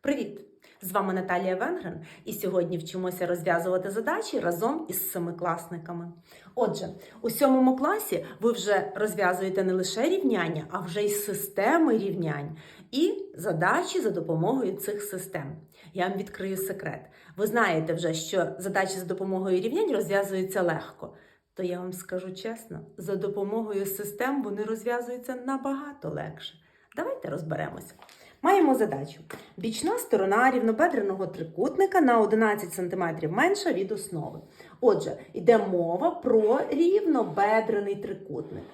Привіт! З вами Наталія Венгрен, і сьогодні вчимося розв'язувати задачі разом із семикласниками. Отже, у сьомому класі ви вже розв'язуєте не лише рівняння, а вже й системи рівнянь і задачі за допомогою цих систем. Я вам відкрию секрет. Ви знаєте вже, що задачі за допомогою рівнянь розв'язуються легко. То я вам скажу чесно, за допомогою систем вони розв'язуються набагато легше. Давайте розберемося. Маємо задачу. Бічна сторона рівнобедреного трикутника на 11 см менша від основи. Отже, йде мова про рівнобедрений трикутник.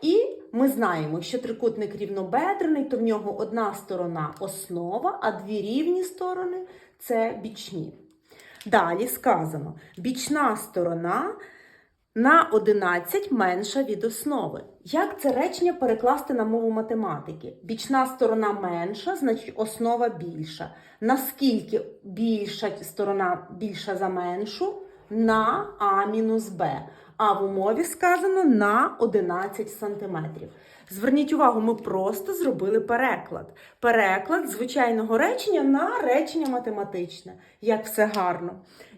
І ми знаємо, що трикутник рівнобедрений, то в нього одна сторона основа, а дві рівні сторони це бічні. Далі сказано: бічна сторона на 11 менша від основи. Як це речення перекласти на мову математики? Бічна сторона менша, значить основа більша. Наскільки більша сторона більша за меншу? На А мінус Б. А в умові сказано на 11 см. Зверніть увагу, ми просто зробили переклад. Переклад звичайного речення на речення математичне. Як все гарно.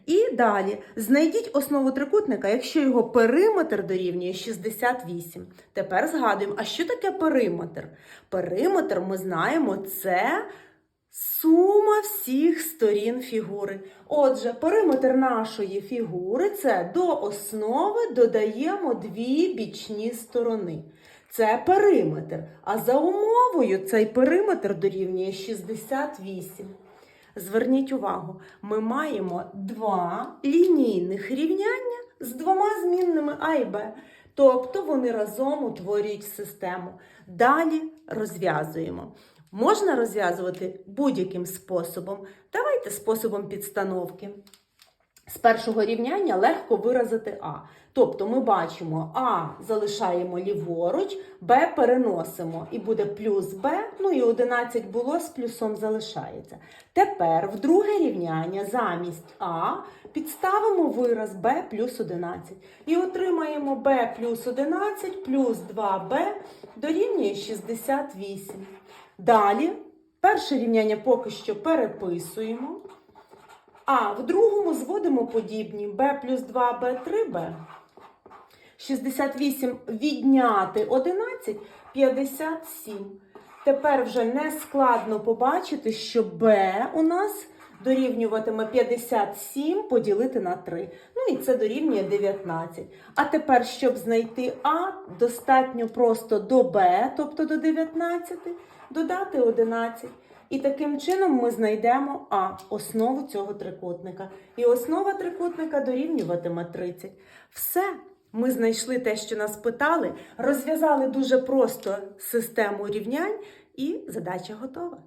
І далі знайдіть основу трикутника, якщо його периметр дорівнює 68. Тепер згадуємо, а що таке периметр? Периметр, ми знаємо, це сума всіх сторін фігури. Отже, периметр нашої фігури це до основи додаємо дві бічні сторони. Це периметр. А за умовою цей периметр дорівнює 68. Зверніть увагу, ми маємо два лінійних рівняння з двома змінними А і Б. Тобто вони разом утворюють систему. Далі розв'язуємо. Можна розв'язувати будь-яким способом. Давайте способом підстановки. З першого рівняння легко виразити А. Тобто ми бачимо А залишаємо ліворуч, Б переносимо і буде плюс Б, ну і 11 було з плюсом залишається. Тепер в друге рівняння замість А підставимо вираз Б плюс 11. І отримаємо Б плюс 11 плюс 2Б дорівнює 68. Далі перше рівняння поки що переписуємо. А в другому зводимо подібні b плюс 2 b 3 b 68 відняти 11 57. Тепер вже не складно побачити, що b у нас дорівнюватиме 57 поділити на 3. Ну і це дорівнює 19. А тепер, щоб знайти А, достатньо просто до b, тобто до 19, додати 11. І таким чином ми знайдемо А основу цього трикутника. І основа трикутника дорівнюватиме 30. Все. Ми знайшли те, що нас питали, розв'язали дуже просто систему рівнянь, і задача готова.